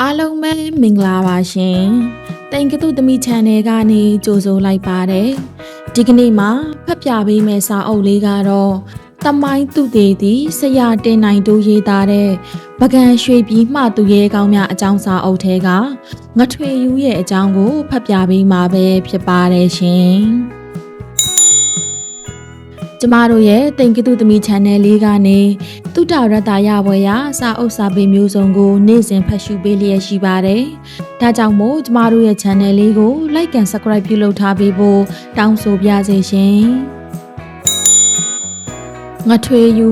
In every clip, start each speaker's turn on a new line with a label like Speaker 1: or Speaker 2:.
Speaker 1: အားလုံးပဲမင်္ဂလာပါရှင်။တိန်ကတုသမီ channel ကနေကြိုဆိုလိုက်ပါတယ်။ဒီကနေ့မှာဖတ်ပြပေးမယ့်စာအုပ်လေးကတော့တမိုင်းသူတေသည်ဆရာတင်နိုင်တို့ရေးသားတဲ့ပကံရွှေပြည်မှသူရဲကောင်းများအကြောင်းစာအုပ်ထဲကငထွေယူရဲ့အကြောင်းကိုဖတ်ပြပေးမှာပဲဖြစ်ပါတယ်ရှင်။ ကျမတို့ရဲ့တိန်ကတုသမီ channel လေးကနေတုတ္တရတ္တရဘွယ်ရစာအုပ်စာပေမျိုးစုံကို နေ့စဉ်ဖတ်ရှုပေးလျက်ရှိပါတယ်။ဒါကြောင့်မို့ကျမတို့ရဲ့ channel လေးကို like and subscribe ပြုလုပ်ထားပေးဖို့တောင်းဆိုပါရစေရှင်။ငထွေယူ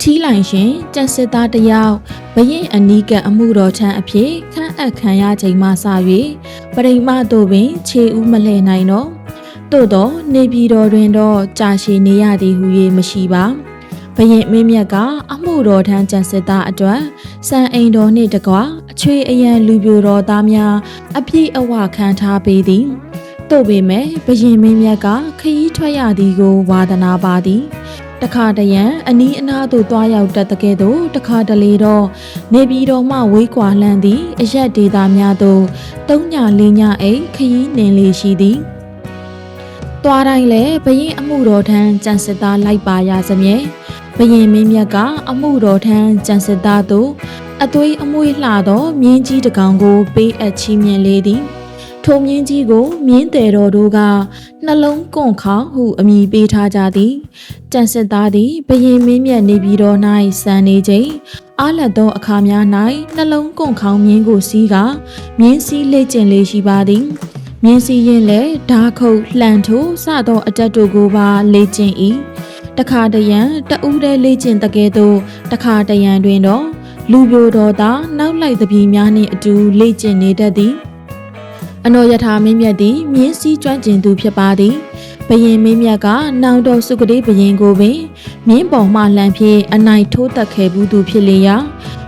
Speaker 1: ထီးလိုက်ရှင်ကျက်စစ်သားတယောက်ဘရင်အနီးကအမှုတော်ထမ်းအဖြစ်ခန့်အပ်ခံရချိန်မှစ၍ပရိမတို့ပင် ခြေဦးမလှဲ့နိုင်တော့ သို့တော့နေပြည်တော်တွင်တော့ကြာရှည်နေရသည်ဟု၍မရှိပါဘရင်မင်းမြတ်ကအမှုတော်ထမ်းကျန်စစ်သားအတွက်စံအိမ်တော်နှင့်တကွာအချွေအရန်လူပြိုတော်သားများအပြည့်အဝခံထားပေးသည်တို့ပေမဲ့ဘရင်မင်းမြတ်ကခရီးထွက်ရသည်ကိုဝါသနာပါသည်တခါတရံအနီးအနားသို့တွားရောက်တတ်တဲ့ကဲ့သို့တခါတလေတော့နေပြည်တော်မှဝေးကွာလှမ်းသည့်အရက်ဒေတာများသို့တုံးညလေးညအိတ်ခရီးနှင်လေးရှိသည် သွားတိုင်းလဲဘရင်အမှုတော်ထမ်းကြံစစ်သားလိုက်ပါရစမြဲဘရင်မင်းမြတ်ကအမှုတော်ထမ်းကြံစစ်သားတို့အသွေးအမွေးလှသောမြင်းကြီးတကောင်ကို ပေးအပ်ချီးမြှင့်လေသည်ထိုမြင်းကြီးကိုမြင်းတယ်တော်တို့ကနှလုံးကွန့်ခေါဟုအမည်ပေးထားကြသည်ကြံစစ်သားသည်ဘရင်မင်းမြတ်နေပြီးတော်၌စံနေချိန်အားလက်သောအခါများ၌နှလုံးကွန့်ခေါမြင်းကိုစီးကမြင်းစည်းလက်ကျင်လေးရှိပါသည် မြင်းစည်းရင်လည်းဓာခုတ်လှန်ထိုးစသောအတက်တို့ကိုပါလေ့ကျင့်၏တခါတရံတဦးတည်းလေ့ကျင့်တကယ်သို့တခါတရံတွင်တော့လူပြိုတော်သာနောက်လိုက်သပီးများနှင့်အတူလေ့ကျင့်နေတတ်သည်အနော်ယထာမင်းမြတ်သည်မြင်းစည်းကျွမ်းကျင်သူဖြစ်ပါသည်ဘရင်မင်းမြတ်ကနောင်တော်စုကတိဘရင်ကိုပင်မြင်းပေါ်မှလှန်ဖြင့်အနိုင်ထိုးတက်ခဲ့ဘူးသူဖြစ်လေရာ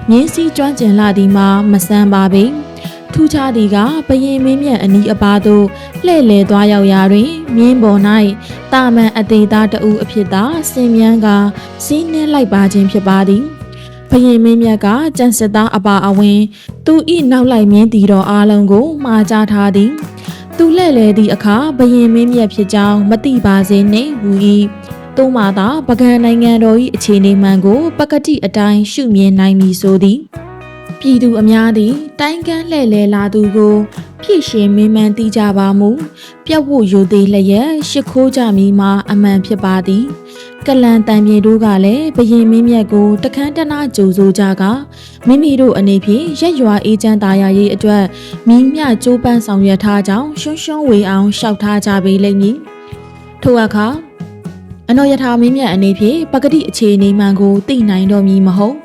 Speaker 1: မြင်းစည်းကျွမ်းကျင်လာသည်မှာမဆန်းပါပေ ထူးခြားသည်ကဘရင်မင်းမြတ်အနီးအပါသို့လှည့်လည်သွားရောက်ရာတွင်မြင်းပေါ်၌တာမန်အသေးသားတဦးအဖြစ်သာစင်မြန်းကစီးနှင်းလိုက်ပါခြင်းဖြစ်ပါသည်ဘရင်မင်းမြတ်ကကြံစစ်သားအပါအဝင်သူဤနောက်လိုက်မြင်းတီတော်အားလုံးကိုမှားကြားထားသည်သူလှည့်လေသည့်အခါဘရင်မင်းမြတ်ဖြစ်ကြောင်းမသိပါစေနှင့်ဟူ၏သို့မှသာပကံနိုင်ငံတော်၏အခြေအနေမှန်ကို ပကတိအတိုင်းရှုမြင်နိုင်မည်ဆိုသည် ပြည်သူအများသည် တိုင်းကန်းလှည့်လဲလာသူကို ဖြည့်ရှင်မင်းမှန်သိကြပါမူပြတ်ဝတ်ရိုသေးလျက်ရှ िख ိုးကြမိမှာအမှန်ဖြစ်ပါသည်ကလန်တန်ပြေတို့ကလည်းဘရင်မင်းမြတ်ကိုတခန်းတနာကြိုဆိုကြကမိမိတို့အနေဖြင့်ရက်ရွာအေးချမ်းသာယာရေးအတွက်မိမြကြိုးပမ်းဆောင်ရွက်ထားကြောင်းရှွန်းရှွန်းဝေအောင်ရှောက်ထားကြပေလိမ့်မည်ထို့အခါ အနော်ယထာမင်းမြတ်အနေဖြင့်ပကတိအခြေအနေမှန်ကိုသိနိုင်တော်မူမဟုတ်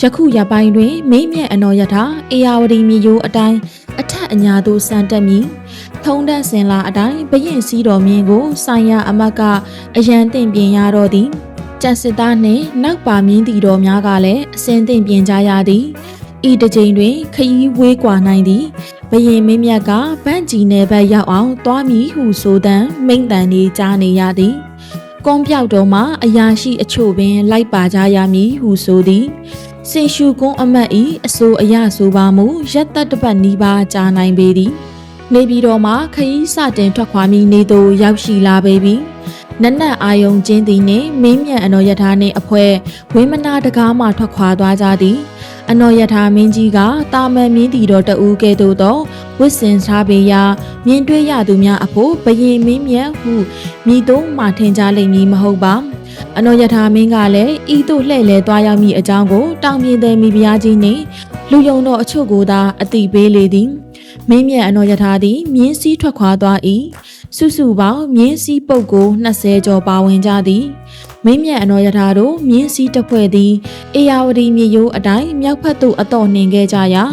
Speaker 1: ယခုရပိုင်းတွင်မင်းမြတ်အနော်ယထာအေယာဝတီမြေရိုးအတိုင်းအထက်အညာသို့စံတက်မည်ထုံးတက်စင်လာအတိုင်းဘရင်စည်းတော်မြင်းကိုဆိုင်ရအမတ်ကအရန်တင်ပြင်ရတော့သည်ကျက်စစ်သားနှင့်နောက်ပါမြင်းတီတော်များကလည်းအစင်တင်ပြင်ကြရသည်ဤတစ်ချိန်တွင် ခရီးဝေးကွာနိုင်သည်ဘရင်မင်းမြတ်ကဗန့်ကြီးနယ်ဘက်ရောက်အောင်သွားမည်ဟုဆိုသံမိန့်တန်နေကြားနေရသည် ကွန်ပြောက်တော်မှာအရာရှိအချို့ပင် လိုက်ပါကြရမည်ဟုဆိုသည်စင်ရှုကွန်းအမတ်ဤအဆိုအရဆိုပါမူရက်သက်တပတ်နီးပါးကြာနိုင်ပေသည်နေပြည်တော်မှာခရီးစတင်ထွက်ခွာမိနေသို့ရောက်ရှိလာပေပြီ နက်နက်အာယုံကျင်းသည်နှင့်မင်းမြတ်အနော်ယထာနှင့်အဖွဲဝင်းမနာတကားမှထွက်ခွာသွားကြသည်အနော်ယထာမင်းကြီးကတာမန်မြင်းတီတော်တဦးကဲ့သို့သောဝစ်စင်စားပေရာမြင်တွေ့ရသူများအဖို့ဘယင်မင်းမြတ်ဟုမိသုံးမှထင်ကြလိမ့်မည်မဟုတ်ပါအနော်ယထာမင်းကလည်းဤသို့လှည့်လဲသွားရောက်မိအကြောင်းကိုတောင်မြင်သည်မိဖုရားကြီးနှင့်လူယုံတော်အချို့ကိုသာအတိပေးလေသည်မင်းမြတ်အနော်ယထာသည်မြင်းစည်းထွက်ခွာသွား၏ စုစုပေါင်းမြင်းစည်းပုတ်ကို20ကျော်ပါဝင်ကြသည်မင်းမြတ်အနော်ယထာတို့မြင်းစည်းတစ်ဖွဲ့သည်အေယာဝတီမြေရိုးအတိုင်းမြောက်ဖက်သို့အတော်နှင်ခဲ့ကြရာ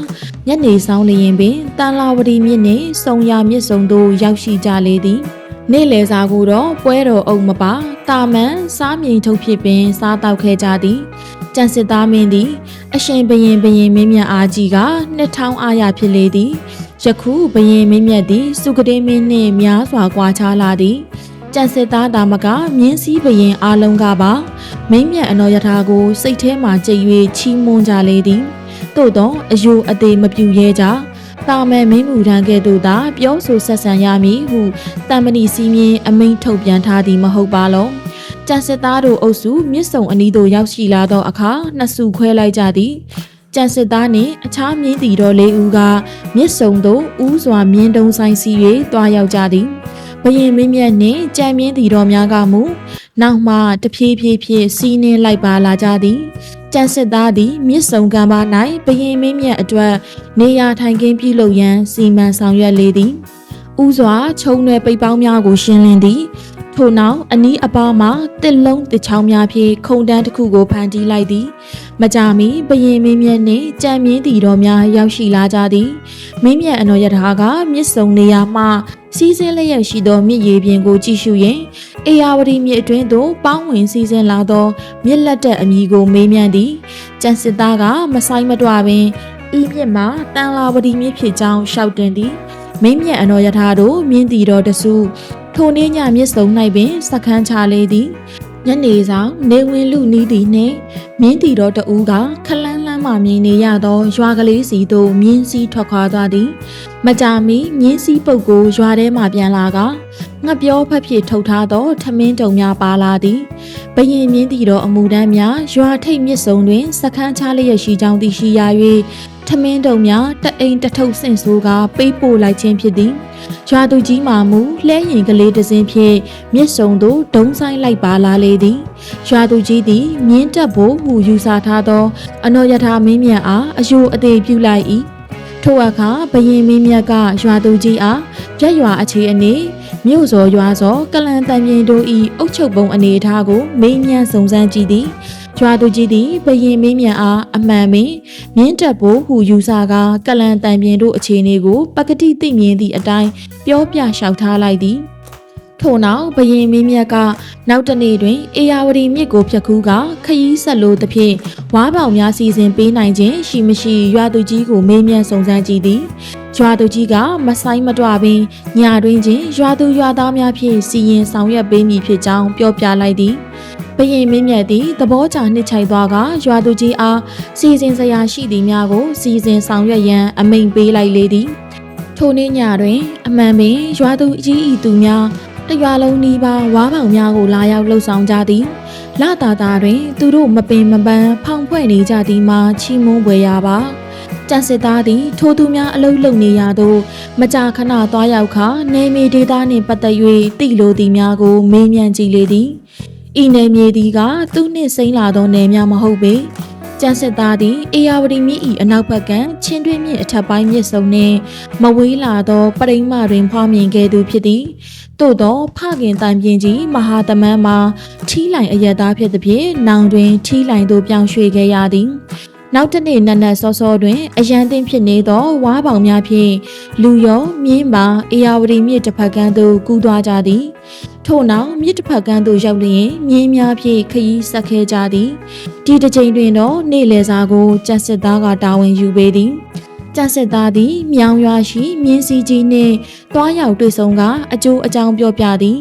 Speaker 1: ညနေဆောင်လျင်ပင်တန်လာဝတီမြစ်နှင့်စုံရမြစ်စုံသို့ရောက်ရှိကြလေသည်နေ့လယ်စာကိုတော့ပွဲတော်အုပ်မပါတာမန်စားမြိန်ထုတ်ဖြစ်ပင် စားတောက်ခဲ့ကြသည်ကြံစစ်သားမင်းသည် အရှင်ဘရင်ဘရင်မင်းမြတ်အားကြီးကနှစ်ထောင်အားရဖြစ်လေသည် ယခုဘရင်မင်းမြတ်သည်စုကတိမင်းနှင့်များစွာကွာခြားလာသည်ကြံစစ်သားတာမကမြင်းစည်းဘရင်အားလုံးကပါမင်းမြတ်အနော်ယထာကို စိတ်ထဲမှကြိတ်၍ချီးမွမ်းကြလေသည်တသို့သောအယိုအသေးမပြူရဲကြတာမယ်မင်းမူထမ်းကဲ့သို့သာပြောဆိုဆက်ဆံရမည်ဟုတမ္ပဏီစီမင်းအမိန့်ထုတ်ပြန်ထားသည်မဟုတ်ပါလောကျန်စစ်သားတို့အုပ်စုမြစ်ဆုံအနီးသို့ရောက်ရှိလာသောအခါနှစ်စုခွဲလိုက်ကြသည် ကျန်စစ်သားနှင့်အခြားမြင်းတီတော်လေးဦးကမြစ်ဆုံသို့ဦးစွာမြင်းတုံးဆိုင်စီ၍တွားရောက်ကြသည်ဘရင်မင်းမြတ်နှင့်ကြံမြင့်တီတော်များကမူနောက်မှတဖြည်းဖြည်းဖြည်းစီးနှင်းလိုက်ပါလာကြသည်ကျန်စစ်သားသည်မြစ်ဆုံကမ်းပါ၌ဘရင်မင်းမြတ်အတွက်နေရာထိုင်ခင်းပြုလုပ်ရန်စီမံဆောင်ရွက်လေသည်ဥစွာခြုံရွယ်ပိတ်ပေါင်းများကိုရှင်းလင်းသည် ထို့နောက်အနီးအပါးမှတစ်လုံးတစ်ချောင်းများဖြင့်ခုံတန်းတစ်ခုကိုဖန်တီးလိုက်သည်မကြမီဘရင်မင်းမြတ်နှင့်ကြံမြင့်တီတော်များရောက်ရှိလာကြသည်မင်းမြတ်အနော်ရထားကမြစ်ဆုံနေရာမှစီးစင်းလျက်ရှိသောမြစ်ရေပြင်ကိုကြည့်ရှုရင်အေယာဝတီမြစ်အတွင်းသို့ပေါင်းဝင်စီးစင်းလာသောမြစ်လက်တက်အမည်ကိုမေးမြန်းသည်ကျန်စစ်သားကမဆိုင်မတွပင်ဤမြစ်မှာတန်လာဝတီမြစ်ဖြစ်ကြောင်းရှောက်တင်သည်မင်းမြတ်အနော်ရထားတို့မြင်းတီတော်တစု ထိုနေ့ညမြစ်ဆုံ၌ပင်စခန်းချလေသည်ညနေဆောင်နေဝင်လူနီးသည်နှင့်မြင်းတီတော်တဦးကခလန်းလန်းမှမြင်နေရသောရွာကလေးစီသို့မြင်းစည်းထွက်ခွာသွားသည် မကြာမီမြင်းစည်းပုတ်ကိုရွာထဲမှပြန်လာကငှက်ပြောဖက်ဖြစ်ထုတ်ထားသောထမင်းတုံများပါလာသည်ဘရင်မြင်းတီတော်အမှုတန်းများရွာထိပ်မြစ်ဆုံတွင်စခန်းချလျက်ရှိကြောင်းသိရှိရ၍ ထမင်းတုံများတအိမ်တထုပ်ဆင့်ဆိုးကပေးပို့လိုက်ခြင်းဖြစ်သည်ရွာသူကြီးမှမူလှဲရင်ကလေးတစ်စင်းဖြင့်မြစ်ဆုံသို့ဒုံဆိုင်လိုက်ပါလာလေသည်ရွာသူကြီးသည်မြင်းတက်ဖို့ဟူယူဆထားသော အနော်ယထာမင်းမြတ်အားအယိုအသေးပြုလိုက်၏ထို့အခါဘရင်မင်းမြတ်ကရွာသူကြီးအားရက်ရွာအခြေအနေမြို့စော်ရွာစော်ကလန်တန်ပြင်တို့၏အုတ်ချုပ်ပုံအနေအထားကိုမေးမြန်းစုံစမ်းကြည့်သည် ကျွာသူကြီးသည်ဘရင်မင်းမြန်အားအမှန်ပင်မြင်းတက်ဖို့ဟူယူဆကာကလန်တန်ပြင်တို့အခြေအနေကိုပကတိသိမြင်သည့်အတိုင်းပြောပြလျှောက်ထားလိုက်သည်ထို့နောက်ဘရင်မင်းမြတ်ကနောက်တနေ့တွင်အေယာဝတီမြစ်ကိုဖြတ်ကူးကခရီးဆက်လို့သဖြင့်ဝါးပေါင်များစီစဉ်ပေးနိုင်ခြင်းရှိမရှိရွာသူကြီးကိုမေးမြန်းစုံစမ်းကြည့်သည်ရွာသူကြီးကမဆိုင်မတွပင်ညာတွင်ချင်းရွာသူရွာသားများဖြင့်စီရင်ဆောင်ရွက်ပေးမည်ဖြစ်ကြောင်းပြောပြလိုက်သည် ဘရင်မင်းမြတ်သည်သဘောကျနှစ်ချိုက်သွားကရွာသူကြီးအားစီစဉ်စရာရှိသည်များကို စီစဉ်ဆောင်ရွက်ရန်အမိန့်ပေးလိုက်လေသည်ထိုနေ့ညတွင် အမှန်ပင်ရွာသူအကြီးဤသူများတရွာလုံးနီးပါးဝါးပေါင်များကိုလာရောက်လှုပ်ဆောင်ကြသည်လတာတာတွင် သူတို့မပင်မပန်းဖောင်ဖွဲ့နေကြသည်မှာချီးမွမ်းပွေရပါကျန်စစ်သားသည်ထိုသူများအလုတ်လုံနေရသောမကြာခဏသွားရောက်ခါနေမီဒေတာနှင့်ပတ်သက်၍တိလိုသည်များကိုမေးမြန်းကြည့်လေသည် ဤနယ်မြေသည်ကသူနှင့်စိမ့်လာသောနယ်များမဟုတ်ပေကျန်စစ်သားသည်အေယာဝတီမြစ်၏အနောက်ဘက်ကချင်းတွင်းမြစ်အထက်ပိုင်းမြစ်စုံနှင့်မဝေးလာသောပရိမတွင်ဖွားမြင်ခဲ့သူဖြစ်သည်သို့သောဖခင်တန်ပြင်းကြီးမဟာသမန်းမှာထီးလိုင်အယက်သားဖြစ်သည်ဖြင့်နောင်တွင်ထီးလိုင်သို့ပြောင်းရွှေ့ခဲ့ရသည် နောက်တစ်နေ့နက်နက်စောစောတွင်အရန်သိမ်းဖြစ်နေသောဝါးပေါင်များဖြင့်လူရောမြင်းပါအေယာဝတီမြစ်တစ်ဖက်ကန်းသို့ကူးသွားကြသည်ထို့နောက်မြစ်တစ်ဖက်ကန်းသို့ရောက်လျင်မြင်းများဖြင့်ခရီးဆက်ခဲ့ကြသည်ဒီတစ်ချိန်တွင်တော့နေ့လယ်စာကိုကျက်စစ်သားကတာဝန်ယူပေသည် ကျက်စစ်သားသည်မြောင်ရွာရှိမြင်းစီကြီးနှင့်တွားရောက်တွေ့ဆုံကအကျိုးအကြောင်းပြောပြသည်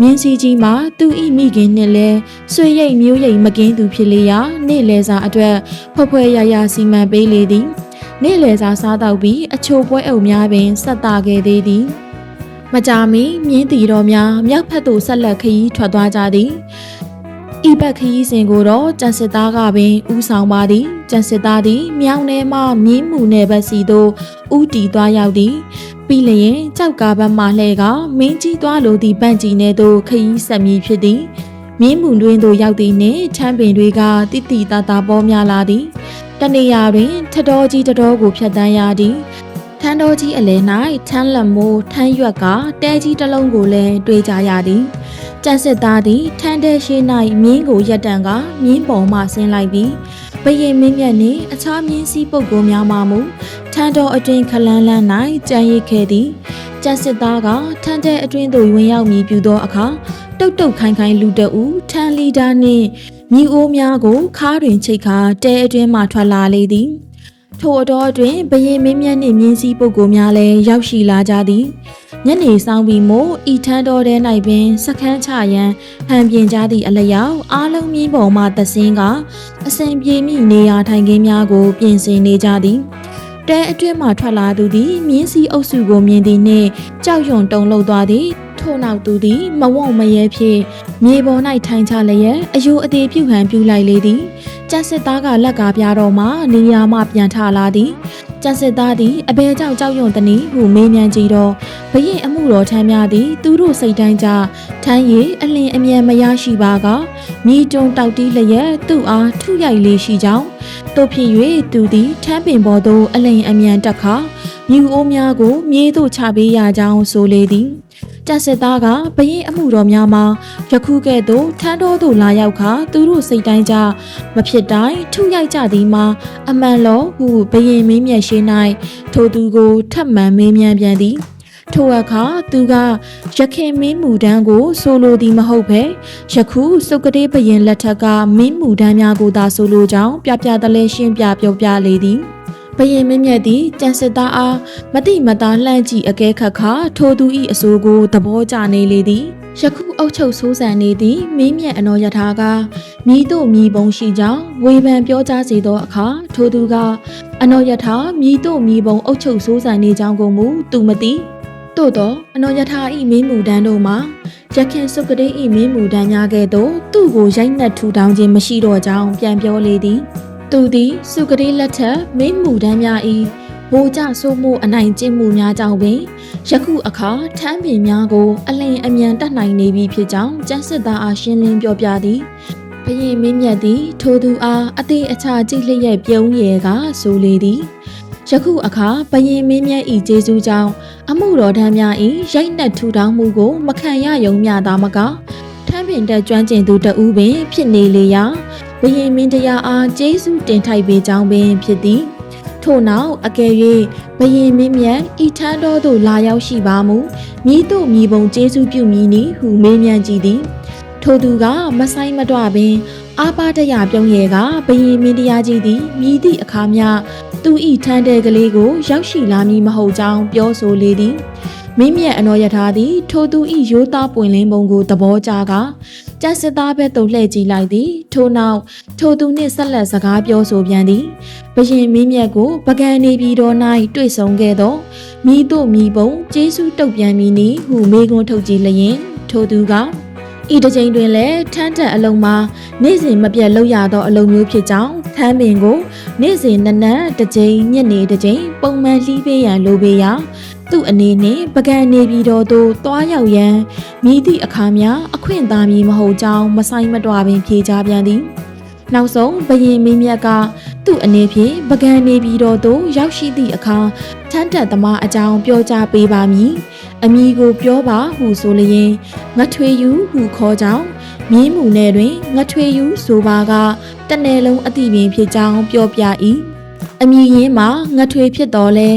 Speaker 1: မြင်းစီကြီးမှာသူဤမိခင်နှင့်လည်းဆွေရိတ်မျိုးရိတ်မကင်းသူဖြစ်လေရာနေ့လယ်စာအတွက်ဖွဲ့ဖွဲ့ရရစီမံပေးလေသည်နေ့လယ်စာစားတော့ပြီးအချိုပွဲအုပ်များပင်ဆက်တာခဲ့သေးသည်မကြာမီမြင်းတီတော်များမြောက်ဖက်သို့ဆက်လက်ခရီးထွက်သွားကြသည် ဤဘက်ခရီးစဉ်ကိုတော့ကျန်စစ်သားကပင်ဥဆောင်ပါသည်ကျန်စစ်သားသည်မြောင်ထဲမှမြင်းမှုနယ်ဘက်စီသို့ဥတီသွားရောက်သည်ပြီးလျင်ကြောက်ကားဘက်မှလှဲကမင်းကြီးသွားလိုသည့်ပန့်ကြီးနယ်သို့ခရီးဆက်မည်ဖြစ်သည်မြင်းမှုတွင်သို့ရောက်သည်နှင့်ချမ်းပင်တွေကတိတိတတာပေါ်များလာသည်တနေရာတွင်ထတော်ကြီးတတော်ကိုဖြတ်တန်းရသည်ထန်းတော်ကြီးအလဲ၌ထန်းလက်မိုးထန်းရွက်ကတဲကြီးတစ်လုံးကိုလည်းတွေ့ကြရသည် ကျန်စစ်သားသည်ထန်းတဲ့ရှိ၌မြင်းကိုရက်တန်ကမြင်းပေါ်မှဆင်းလိုက်ပြီးဘရင်မင်းမြတ်နှင့်အခြားမြင်းစည်းပုဂ္ဂိုလ်များမှမူထန်းတော်အတွင်ခလန်းလန်း၌ကြံရိတ်ခဲ့သည်ကျန်စစ်သားကထန်းတဲ့အတွင်သို့ဝင်ရောက်မည်ပြုသောအခါတုတ်တုတ်ခိုင်ခိုင်လူတအူထန်းလီဒါနှင့်မြီအိုးများကိုခါးတွင်ချိတ်ခါတဲအတွင်မှထွက်လာလေသည် ထိုအတော်အတွင်းဘရင်မင်းမြတ်နှင့်မြင်းစည်းပုဂ္ဂိုလ်များလည်းရောက်ရှိလာကြသည်ညနေဆောင်ပြီးမို့ဤထန်းတော်ထဲ၌ပင်စခန်းချရန်ဟန်ပြင်ကြသည့်အလျောက်အားလုံးမြင်းပေါ်မှသစင်းကအစဉ်ပြေမိနေရာထိုင်ခင်းများကို ပြင်ဆင်နေကြသည်တဲအတွင်းမှထွက်လာသူသည်မြင်းစည်းအုပ်စုကိုမြင်သည်နှင့်ကြောက်ရွံ့တုန်လှုပ်သွားသည် ထို့နောက်သူသည်မဝုံမရဲဖြင့်မြေပေါ်၌ထိုင်ချလျက်အယိုအသေးပြုဟန်ပြုလိုက်လေသည်ကျက်စစ်သားကလက်ကားပြတော့မှနေရာမှပြန်ထလာသည်ကျက်စစ်သားသည်အဘဲကြောင့်ကြောက်ရွံ့သည်နီဟုမေးမြန်းကြည့်တော့ဘရင်အမှုတော်ထမ်းများသည်သူတို့စိတ်တိုင်းကြထမ်းရည်အလင်းအမြန်မရရှိပါကမိတုံတောက်တီးလျက်သူ့အားထုရိုက်လေးရှိကြောင်းတို့ဖြစ်၍သူသည်ထမ်းပင်ပေါ်သို့အလင်းအမြန်တက်ခါမြူအိုးများကိုမြေသို့ချပေးရကြောင်းဆိုလေသည် ကျက်စစ်သားကဘရင်အမှုတော်များမှာယခုကဲ့သို့ထမ်းတော်သို့လာရောက်ခါသူတို့စိတ်တိုင်းကြမဖြစ်တိုင်းထုရိုက်ကြသည်မှာအမှန်လောဟုဘရင်မင်းမြတ်ရှိ၌ထိုသူကိုထပ်မံမေးမြန်းပြန်သည်ထိုအခါသူကရခင်မင်းမူတန်းကိုဆိုလိုသည်မဟုတ်ပဲယခုစုကတိဘရင်လက်ထက်ကမင်းမူတန်းများကိုသာဆိုလိုကြောင်းပြပြတလဲရှင်းပြပြောပြလေသည် ဘရင်မင်းမြတ်သည်ကြံစစ်သားအားမတိမသားလှမ်းကြည့်အကဲခတ်ခါထိုသူ၏အဆိုးကိုသဘောကျနေလေသည်ယခုအုတ်ချုပ်ဆိုးဆန်နေသည်မင်းမြတ်အနော်ယထာကမိတို့မိဘုံရှိကြောင်းဝေဖန်ပြောကြားစေသောအခါထိုသူကအနော်ယထာမိတို့မိဘုံအုတ်ချုပ်ဆိုးဆန်နေကြောင်းကိုမူသူမသိသို့တော့အနော်ယထာဤမင်းမူတန်းတို့မှာရခင်စုကတိဤမင်းမူတန်းများကဲ့သို့သူ့ကိုရိုက်နှက်ထူထောင်ခြင်းမရှိတော့ကြောင်းပြန်ပြောလေသည် သူသည်စုကတိလက်ထက်မင်းမူတန်းများဤဘိုးကြဆိုးမှုအနိုင်ကျင့်မှုများကြောင့်ပင်ယခုအခါထမ်းပင်များကို အလင်အမြန်တတ်နိုင်နေပြီဖြစ်ကြောင်းကျန်းစစ်သားအားရှင်းလင်းပြောပြသည်ဘရင်မင်းမြတ်သည် ထိုသူအားအသေးအချာကြည့်လျက်ပြုံးရယ်ကဆိုလေသည်ယခုအခါဘရင်မင်းမြတ်ဤကျေးဇူးကြောင့်အမှုတော်ထမ်းများဤရိုက်နှက်ထူထောင်မှုကို မခံရယုံမျှသာမကထမ်းပင်တက်ကျွမ်းကျင်သူတဦးပင် ဖြစ်နေလေရာ ဘရင်မင်းတရားအားကျေးဇူးတင်ထိုက်ပေကြောင်းပင်ဖြစ်သည်ထို့နောက်အကယ်၍ဘရင်မင်းမြတ်ဤထန်းတော်သို့လာရောက်ရှိပါမူမိတို့မိဘုံကျေးဇူးပြုမည်နီဟုမေးမြန်းကြည့်သည်ထိုသူကမဆိုင်မတော့ပင်အာပါတရပြုံးရဲကဘရင်မင်းတရားကြီးသည်မြည်သည့်အခါမျှသူဤထန်းတဲ့ကလေးကိုရောက်ရှိလာမည်မဟုတ်ကြောင်းပြောဆိုလေသည်မင်းမြတ်အနော်ယထာသည်ထိုသူဤရိုးသားပွင့်လင်းပုံကိုသဘောကျက ကျက်စစ်သားဘက်သို့လှည့်ကြည့်လိုက်သည်ထို့နောက်ထိုသူနှင့်ဆက်လက်စကားပြောဆိုပြန်သည်ဘရင်မင်းမြတ်ကိုပကံနေပြည်တော်၌တွေ့ဆုံခဲ့သောမိတို့မိဘုံကျေးဇူးတုတ်ပြန်မည်နီဟုမေးခွန်းထုတ်ကြည့်လျင်ထိုသူကဤတစ်ချိန်တွင်လည်းထန်းတက်အလုံးမှာနေ့စဉ်မပြတ်လောက်ရသောအလုံးမျိုးဖြစ်ကြောင်းထန်းပင်ကိုနေ့စဉ်နနက်တစ်ကြိမ်ညနေတစ်ကြိမ်ပုံမှန်လှီးပေးရန်လိုပေရာ သူ့အနေနဲ့ပကံနေပြည်တော်သို့တွားရောက်ရန်မိသည့်အခါများအခွင့်သာမည်မဟုတ်ကြောင်းမဆိုင်မတော်ပင်ဖြေချပြန်သည်နောက်ဆုံးဘရင်မင်းမြတ်ကသူ့အနေဖြင့်ပကံနေပြည်တော်သို့ရောက်ရှိသည့်အခါထန်းတက်သမားအကြောင်းပြောကြားပေးပါမည်အမိကိုပြောပါဟုဆိုလျင်ငထွေယူဟုခေါ်ကြောင်းမြင်းမူနယ်တွင်ငထွေယူဆိုပါကတနယ်လုံးအတိပင်ဖြစ်ကြောင်းပြောပြ၏ အမိရင်းမှာငထွေဖြစ်တော်လဲ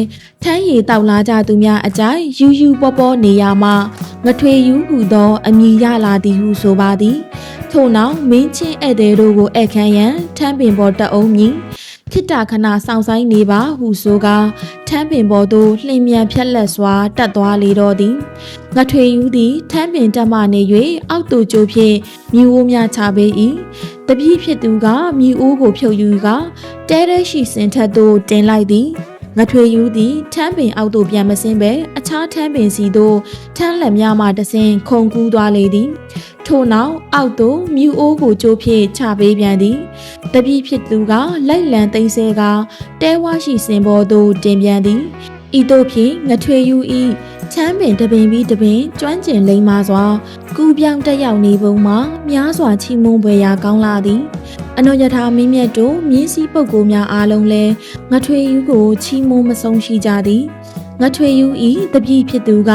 Speaker 1: ထမ်းရည်တောက်လာကြသူများအကြိုက်ယူယူပေါ်ပေါ်နေရမှငထွေယူဟုသောအမိရလာသည်ဟုဆိုပါသည်ထို့နောက်မင်းချင်းဧည့်သည်တို့ကိုဧည့်ခံရန်ထမ်းပင်ပေါ်တက်အောင်မြည်ခိတ္တခဏဆောင်ဆိုင်နေပါဟုဆိုကာထမ်းပင်ပေါ်သို့လှင်မြန်ဖြက်လက်စွာတက်သွားလေတော့သည်ငထွေယူသည်ထမ်းပင်တက်မှနေ၍အောက်သို့ကျိုးဖြင့်မြူအိုးများချပေး၏ တပည့်ဖြစ်သူကမြူအိုးကိုဖြုတ်ယူကတဲတဲရှိစင်ထက်သို့တင်လိုက်သည်ငထွေယူသည်ထမ်းပင်အောက်သို့ပြန်မစင်းပဲအခြားထမ်းပင်စီသို့ထမ်းလက်များမှတဆင်ခုန်ကူးသွားလေသည်ထို့နောက်အောက်သို့မြူအိုးကိုကြိုးဖြင့်ချပေးပြန်သည်တပည့်ဖြစ်သူကလိုက်လံသိမ်းဆဲကတဲဝါရှိစင်ပေါ်သို့တင်ပြန်သည်ဤသို့ဖြင့်ငထွေယူဤ ချမ်းပင်တပင်ပြီးတပင်ကျွမ်းကျင်လိမ္မာစွာကူပြောင်းတက်ရောက်နေပုံမှာများစွာချီးမွမ်းဖွယ်ရာကောင်းလာသည်အနောယထာမင်းမြတ်တို့မြင်းစည်းပုဂ္ဂိုလ်များအားလုံးလဲငထွေယူကိုချီးမွမ်းမဆုံးရှိကြသည်ငထွေယူဤတပြည့်ဖြစ်သူက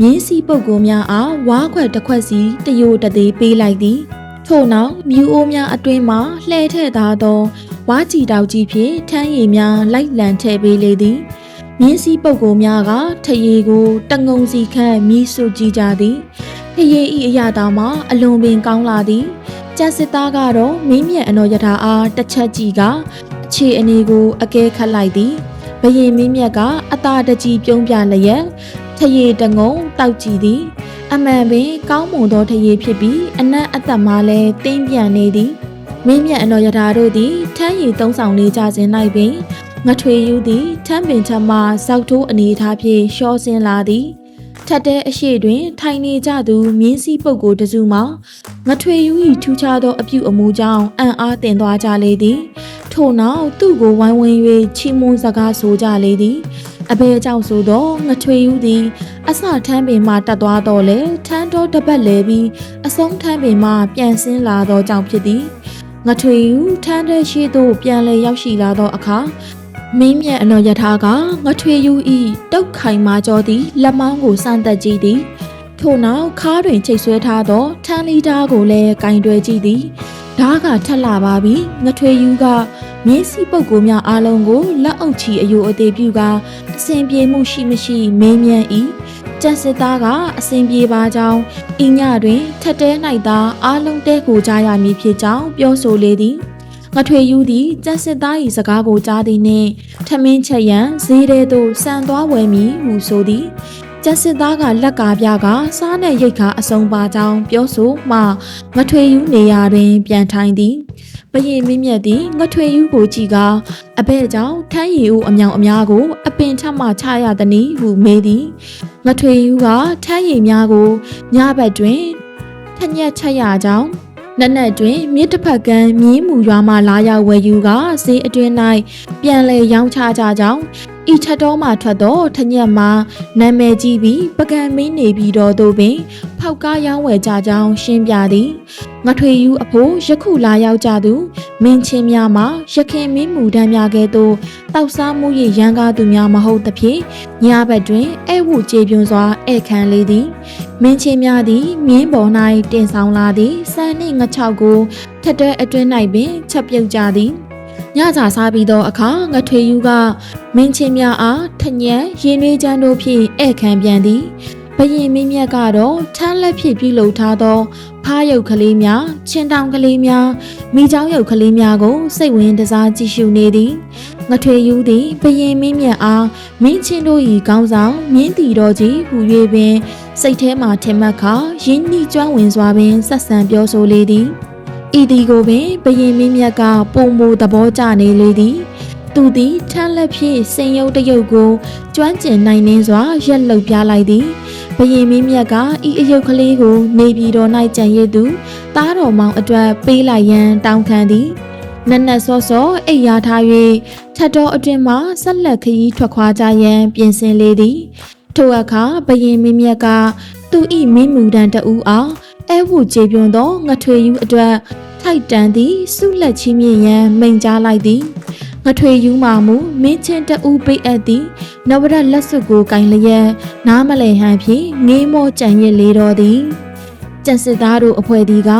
Speaker 1: မြင်းစည်းပုဂ္ဂိုလ်များအားဝါးခွက်တစ်ခွက်စီတယိုတသေးပေးလိုက်သည်ထို့နောက်မြူအိုးများအတွင်းမှလှဲထည့်ထားသောဝါးကြည်တောက်ကြီးဖြင့်ထမ်းရည်များလိုက်လံထည့်ပေးလေသည် မြင်းစည်းပုဂ္ဂိုလ်များကထရေကိုတငုံစီခန့်မြည်ဆူကြည့်ကြသည်ထရေဤအရာတော်မှာအလွန်ပင်ကောင်းလာသည်ကျန်စစ်သားကတော့မင်းမြတ်အနော်ယထာအားတစ်ချက်ကြည့်ကအခြေအနေကိုအကဲခတ်လိုက်သည်ဘရင်မင်းမြတ်ကအသာတကြီးပြုံးပြလျက်ထရေတငုံတောက်ကြည့်သည်အမှန်ပင်ကောင်းမွန်သောထရေဖြစ်ပြီးအနက်အသက်မှလည်းတင်းပြန်နေသည်မင်းမြတ်အတော်ယထာတို့သည်ထမ်းရည်သုံးဆောင်နေကြစဉ်၌ပင် ငထွေယူသည်ထမ်းပင်ချက်မှဇောက်ထိုးအနေထားဖြင့်ရှောဆင်းလာသည်ထက်တဲ့အရှိတွင်ထိုင်နေကြသူမြင်းစည်းပုပ်ကိုတစုမှငထွေယူ၏ထူးခြားသောအပြုအမူကြောင့်အံ့အားတင်သွားကြလေသည်ထို့နောက်သူ့ကိုဝိုင်းဝန်း၍ချီးမွမ်းစကားဆိုကြလေသည်အဘဲကြောင့်ဆိုသောငထွေယူသည် အစထမ်းပင်မှတက်သွားတော့လေထမ်းတော်တပတ်လဲပြီးအဆုံးထမ်းပင်မှပြန်ဆင်းလာသောကြောင့်ဖြစ်သည်ငထွေယူထမ်းတဲ့ရှိသို့ပြန်လဲရောက်ရှိလာသောအခါ မင်းမြတ်အနော်ယထာကငထွေယူဤတုတ်ခိုင်မာကြောသည်လက်မောင်းကိုစမ်းသက်ကြည့်သည်ထို့နောက်ခါးတွင်ချိတ်ဆွဲထားသောထန်းလီတားကိုလည်းကင်တွယ်ကြည့်သည်ဓားကထက်လာပါပြီငထွေယူကမြင်းစီပုတ်ကိုများအားလုံးကိုလက်အုပ်ချီအယိုအသေးပြုကအစဉ်ပြေမှုရှိမရှိမေးမြန်း၏ကျန်စစ်သားကအစဉ်ပြေပါကြောင်းဤညတွင်ထက်တဲ၌သာအားလုံးတဲကိုကြားရမည်ဖြစ်ကြောင်းပြောဆိုလေသည် ငထွေယူသည်ကျန်စစ်သား၏စကားကိုကြားသည်နှင့်ထမင်းချက်ရန်ဈေးထဲသို့ဆန်သွားဝယ်မည်ဟုဆိုသည်ကျန်စစ်သားကလက်ကားပြကစားနဲ့ရိတ်ခါအစုံပါကြောင်းပြောဆိုမှငထွေယူနေရာတွင်ပြန်ထိုင်သည်ဘရင်မင်းမြတ်သည်ငထွေယူကိုကြည့်ကာအဘဲကြောင့်ထမ်းရည်ဦးအမြောင်အများကို အပင်ထမှချရသည်နီဟုမေးသည်ငထွေယူကထမ်းရည်များကိုညဘက်တွင်ထညက်ချက်ရကြောင်း နက်နက်တွင်မြစ်တစ်ဖက်ကမ်းမြင်းမူရွာမှလာရောက်ဝယ်ယူကဈေးအတွင်း၌ပြန်လဲရောင်းချကြကြောင်း ဤချက်တော်မှထွက်သောထညက်မှာနာမည်ကြီးပြီးပကံမင်းနေပြီးတော့သို့ပင် ဖောက်ကားရောင်းဝယ်ကြကြောင်းရှင်းပြသည်ငထွေယူအဖို့ယခုလာရောက်ကြသူမင်းချင်းများမှာရခင်မင်းမူတန်းများကဲ့သို့တောက်စားမှု၏ရန်ကားသူများမဟုတ်သဖြင့်ညဘက်တွင်အဲဝကျေပြွန်စွာဧခံလေသည်မင်းချင်းများသည်မြင်းပေါ်၌တင်ဆောင်လာသည်စံနှင့်ငချောက်ကိုထက်တဲ့အတွင်း၌ပင်ချက်ပြုတ်ကြသည် ညစာစားပြီးသောအခါငထွေယူကမင်းချင်းများအားထညံရင်နှွေးချမ်းတို့ဖြင့်ဧည့်ခံပြန်သည်ဘရင်မင်းမြတ်ကတော့ထမ်းလက်ဖြင့်ပြုလုပ်ထားသော ဖားရုပ်ကလေးများချင်းတောင်ကလေးများမိချောင်းရုပ်ကလေးများကိုစိတ်ဝင်တစားကြည့်ရှုနေသည်ငထွေယူသည်ဘရင်မင်းမြတ်အားမင်းချင်းတို့၏ကောင်းဆောင်မြင်းတီတော်ကြီးဟူ၍ပင် စိတ်ထဲမှထင်မှတ်ခါရင်းနှီးကျွမ်းဝင်စွာပင်ဆက်ဆံပြောဆိုလေသည် ဤဒီကိုပင်ဘရင်မင်းမြတ်ကပုံမူသဘောကျနေလေသည်သူသည်ထမ်းလက်ဖြင့်စင်ရုပ်တရုပ်ကိုကျွမ်းကျင်နိုင်နှင်းစွာရက်လုတ်ပြလိုက်သည်ဘရင်မင်းမြတ်ကဤအယုတ်ကလေးကိုနေပြည်တော်၌ကြံရည်သူသားတော်မောင်အတွက်ပေးလိုက်ရန်တောင်းခံသည်နက်နက်စောစောအိပ်ရာထား၍ထတ်တော်အတွင်မှဆက်လက်ခရီးထွက်ခွာကြရန်ပြင်ဆင်လေသည်ထိုအခါဘရင်မင်းမြတ်ကသူဤမင်းမူတန်တဦးအားအဲဝူကျေပြွန်သောငထွေယူအတွက် ထိုက်တန်သည့်ဆုလက်ချင်းမြင့်ရန်မိန်ကြားလိုက်သည်ငထွေယူမှမူမင်းချင်းတဦးပိတ်အပ်သည်နဝရလက်စွပ်ကိုကင်လျက်နားမလဲဟန်ဖြင့်ငေးမောကြံရစ်လေတော်သည်ကျန်စစ်သားတို့အဖွဲ့ဒီက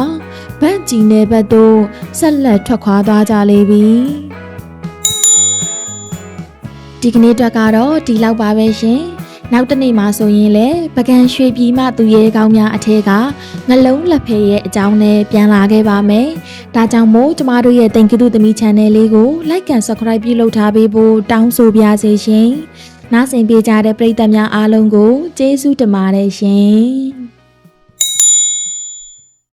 Speaker 1: ဗန့်ကြည်နယ်ဘက်သို့ဆက်လက်ထွက်ခွာသွားကြလေပြီဒီကနေ့အတွက်ကတော့ဒီလောက်ပါပဲရှင် နောက်တနေ့မှာဆိုရင်လည်းပကံရွှေပြည်မှသူရဲကောင်းများအထက်ကငလုံးလက်ဖဲရဲ့အကြောင်းနဲ့ပြန်လာခဲ့ပါမယ်။ဒါကြောင့်မို့ကျမတို့ရဲ့တင်ကတုသမီ channel လေးကို like and subscribe ပြုလုပ်ထားပေးဖို့တောင်းဆိုပါရစေရှင်။နားဆင်ပေးကြတဲ့ပရိသတ်များအားလုံးကိုကျေးဇူးတင်ပါတယ်ရှင်။